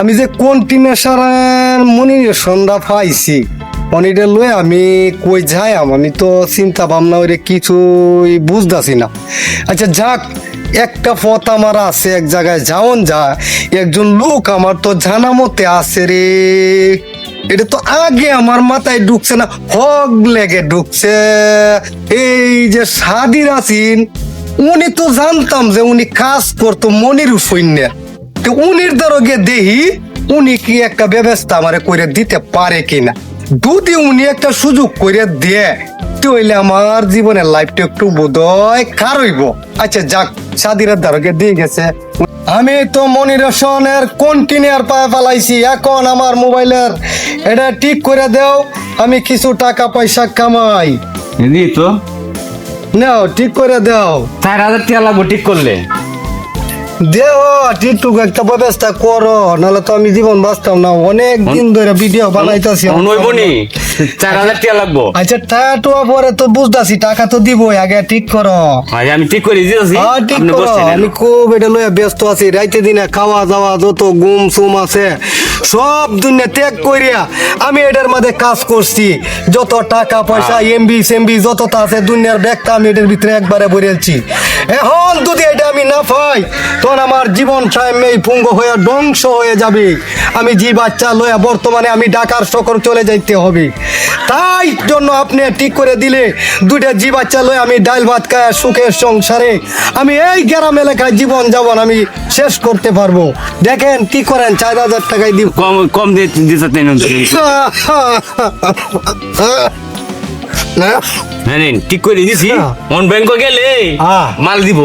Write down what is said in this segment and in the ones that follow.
আমি যে কন্টিনেশন মনির সন্ধ্যা পাইছি। মনিরে লয়ে আমি কই যাই আমি তো চিন্তা ভাবনা ওরে কিছুই বুঝতেছি না। আচ্ছা যাক, একটা পথ আমার আছে, এক জায়গায় যাওন যা। একজন লোক আমার তো জানা মতে আছে রে। এটা তো আগে আমার মাথায় ঢুকছে না, হক লেগে ঢুকছে। এই যে সাদির আছেন, উনি তো জানতাম যে উনি কাজ করতো মনির সৈন্যে তো উনির দ্বারকে দেহি উনি কি একটা ব্যবস্থা আমারে করে দিতে পারে কিনা? যদি উনি একটা সুযোগ করে দেয় তাহলে আমার জীবনের লাইফটা একটু বোধহয় খার হইব। আচ্ছা যাক সাদিরের দ্বারকে দিয়ে গেছে। আমি তো মনিরেশনের কন্টিনিউর পায়ে ফেলাইছি এখন আমার মোবাইলের এটা ঠিক করে দাও আমি কিছু টাকা পয়সা কামাই। নি তো। নাও ঠিক করে দাও। চার হাজার টাকা লাগবো ঠিক করলে। দেহ টিকটুক একটা ব্যবস্থা করো নাহলে তো আমি জীবন বাঁচতাম না। অনেক দিন ধরে ভিডিও বানাইতেছি চার হাজার টাকা লাগবো? আচ্ছা টাকা পরে তো বুঝতাছি টাকা তো দিবই আগে ঠিক করো। আমি ঠিক করে দিয়েছি হ্যাঁ ঠিক করো। আমি খুব এটা লইয়া ব্যস্ত আছি রাইতে দিনে খাওয়া দাওয়া যত গুম সুম আছে সব দুনিয়া ত্যাগ করিয়া আমি এটার মধ্যে কাজ করছি। যত টাকা পয়সা এমবি সেমবি যত তা আছে দুনিয়ার ব্যাগটা আমি এটার ভিতরে একবারে ভরেছি এখন যদি এটা আমি না পাই তখন আমার জীবন টাইমে পুঙ্গ হয়ে ধ্বংস হয়ে যাবে। আমি যে বাচ্চা লইয়া বর্তমানে আমি ডাকার শহর চলে যাইতে হবে। তাই জন্য আপনি ঠিক করে দিলে দুইটা জি বাচ্চা লয়ে আমি ডাল ভাত খায় সুখের সংসারে আমি এই গ্রাম এলাকায় জীবন যাবন আমি শেষ করতে পারব। দেখেন কি করেন চার হাজার টাকায় দিব। কম কম দিতে তেন না। হ্যাঁ নিন, ঠিক করে হ্যাঁ। মন ব্যাংক গেলে হ্যাঁ। মাল দিব।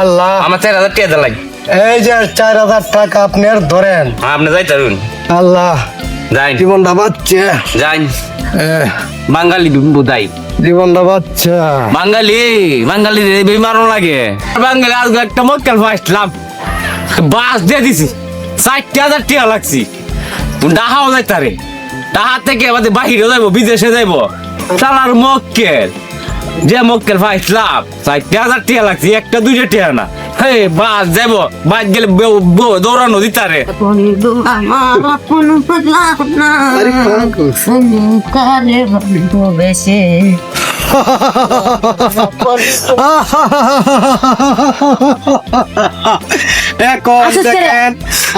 আল্লাহ। আমার চার হাজার টাকা লাগে এই যে চার হাজার টাকা আপনার ধরেন। আপনি যাই তারুন আল্লাহ। যাই। জীবনটা বাচ্চা যাই। বাঙালি বুদাই। জীবনটা বাচ্চা বাঙালি বাঙালি বেমারও লাগে। বাঙালি আজকে একটা মক্কেল ফাইসলাম বাস দিয়ে দিছি। ষাটটি হাজার টাকা লাগছি। ডাহাও যাই তারে ডাহা থেকে আমাদের বাহিরে যাইবো বিদেশে যাইবো। চালার মক্কেল। যে মক্কেল ফাইসলাম ষাটটি হাজার টিয়া লাগছে একটা দুইটা টিয়া না। হে বাস যাইবো বাস গেলে বে- বে- দৌড়ানো দিতারে। বেশে এখন আসুস দেখেন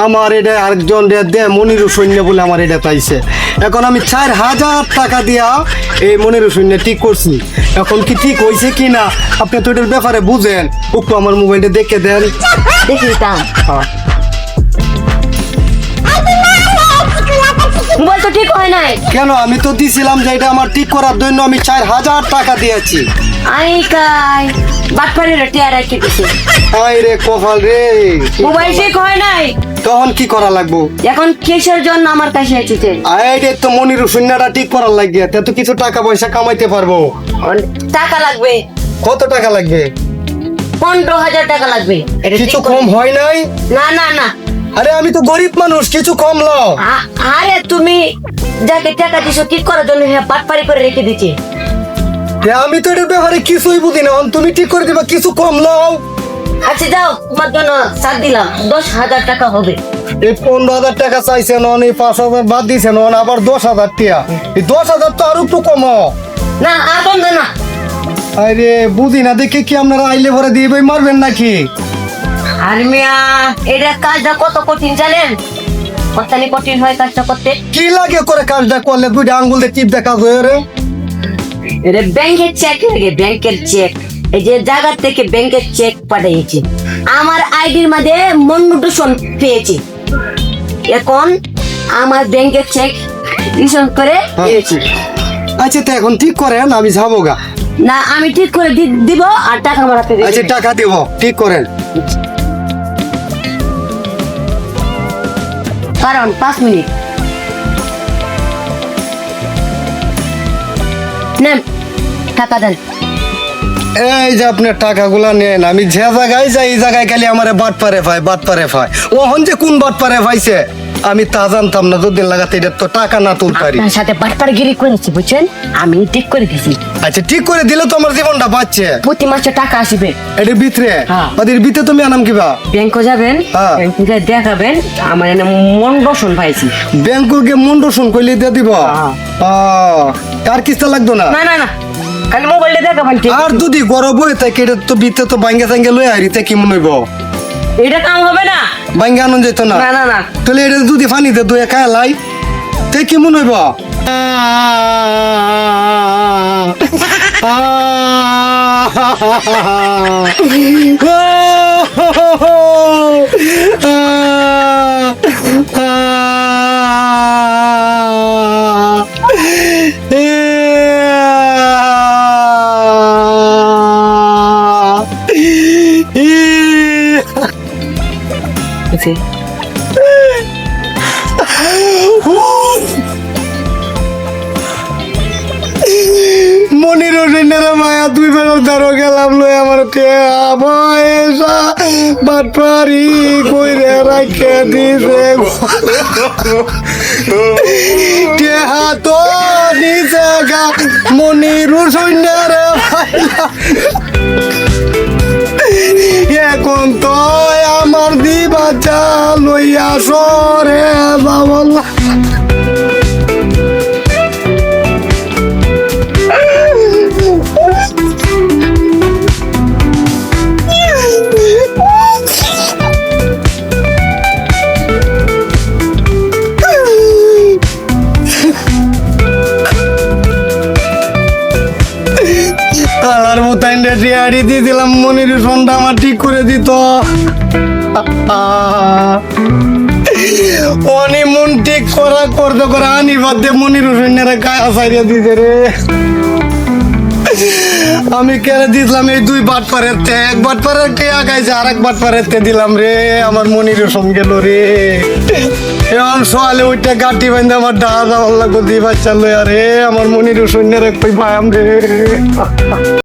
আমার এটা আরেকজন দে মনির সৈন্য বলে আমার এটা পাইছে। এখন আমি চার হাজার টাকা দিয়া এই মনির সৈন্য ঠিক করছি। এখন কি ঠিক হয়েছে কি না আপনি তো এটার ব্যাপারে বুঝেন। একটু আমার মোবাইলটা দেখে দেন। দেখি মোবাইল তো ঠিক হয় নাই। কেন? আমি তো দিছিলাম যে এটা আমার ঠিক করার জন্য আমি চার হাজার টাকা দিয়েছি। আই কাই বাটপাড়ি রেটে আর কি দিছে। আই রে কপাল রে। মোবাইল ঠিক হয় নাই। তখন কি করা লাগবো? এখন কিসের জন্য আমার কাছে এসেছে? আইডে তো মনির সৈন্যটা ঠিক করার লাগিয়ে তে তো কিছু টাকা পয়সা কামাইতে পারব। টাকা লাগবে। কত টাকা লাগবে? পনেরো হাজার টাকা লাগবে। এটা কিছু কম হয় নাই? না না না। আরে আমি তো গরিব মানুষ কিছু কম লও আরে তুমি যাকে টাকা দিছো ঠিক করার জন্য হ্যাঁ বাটপাড়ি করে রেখে দিচ্ছে আমি তো এটার ব্যাপারে কিছুই বুঝি না তুমি ঠিক করে দিবা কিছু কম লও আচ্ছা যাও তোমার জন্য সাত দিলাম দশ হাজার টাকা হবে। এই পনেরো হাজার টাকা চাইছে নন এই পাঁচ হাজার বাদ দিছে নন আবার দশ হাজার টিয়া। এই দশ হাজার তো আরও একটু কম। না আর বন্ধ না। আরে বুঝি না দেখে কি আপনারা আইলে ভরে দিয়ে মারবেন নাকি? আর মিয়া এটা কাজটা কত কঠিন জানেন? কঠিন হয় কাজটা করতে। কি লাগে করে কাজটা করলে? দুইটা আঙ্গুল দিয়ে টিপ দেখা যায় রে। এটা ব্যাংকের চেক লাগে ব্যাংকের চেক এই যে জায়গা থেকে ব্যাংকের চেক পাঠিয়েছি। আমার আইডির মধ্যে মন্ডুটেশন পেয়েছি। এখন আমার ব্যাংকের চেক রিসন করে দিয়েছি আচ্ছা তো এখন ঠিক করেন আমি যাব গা। না আমি ঠিক করে দিব আর টাকা আমার হাতে আচ্ছা টাকা দিব ঠিক করেন। কারণ পাঁচ মিনিট। নেন, টাকা দেন। এই যে আপনার টাকাগুলা নেন, আমি যে জায়গায় যাই, এই জায়গায় খালি আমার বাট পারে ভাই বাট পারে ও ওহন যে কোন বাট পারে পাইছে আমি তা জানতাম না যদি লাগাতে এটা তো টাকা না তুলতারি আপনার সাথে বাটপারগিরি করেছি বুঝছেন? আমি ঠিক করে দিছি আচ্ছা ঠিক করে দিলে তো আমার জীবনটা বাঁচছে। প্রতি মাসে টাকা আসবে। এটার ভিতরে? হ্যাঁ। ওদের ভিতরে তুমি আনাম কিবা? ব্যাংকে যাবেন হ্যাঁ। ব্যাংকে দেখাবেন আমার এনে মন রসন পাইছি। ব্যাংককে মন রোশন করলে দিয়ে দিব? হ্যাঁ। আহ, আর কিস্তা লাগতো না? না না না খালি মোবাইলটা দেখাবেন ঠিক আর যদি গরব হয়ে থাকে এটা তো ভিতরে তো বাঙ্গা সাঙ্গে লই আরিতে কি মনে হইব? এটা কাম হবে না। বাঙ্গা আনন্দ যেত না। না না না। তাহলে এটা দুধে ফানিতে দুয়ে খায় লাই তে কি মনে হইব? বুঝছি? দ্বারো গেলাম লই আমার টেয়া পয়সা বাটপারি কইরে রাখে দিছে। টেহা তো নিচে গা মনির হোসেনের এখন তো আমার দিবা চা লইয়া সরে বাবলা মোতাইনটা টিয়ারি দিয়েছিলাম মনির সন্ধ্যা, আমার ঠিক করে দিত। অনি মন ঠিক করা, করতে করে, আনি বাদে মনির সৈন্যরা গায়ে সাইডে দিতে রে। আমি কেড়ে দিলাম এই দুই বাট পারের তে এক বাট পারের কে আগাইছে, আর এক বাট পারের তে দিলাম রে, আমার মনির সঙ্গে গেল রে। এখন সোয়ালে ওইটা গাটি বাইন্দে আমার ডাহা যাওয়ার লাগবো দি বাচ্চা লই আরে আমার মনির সৈন্যের এক পাই পায়াম রে।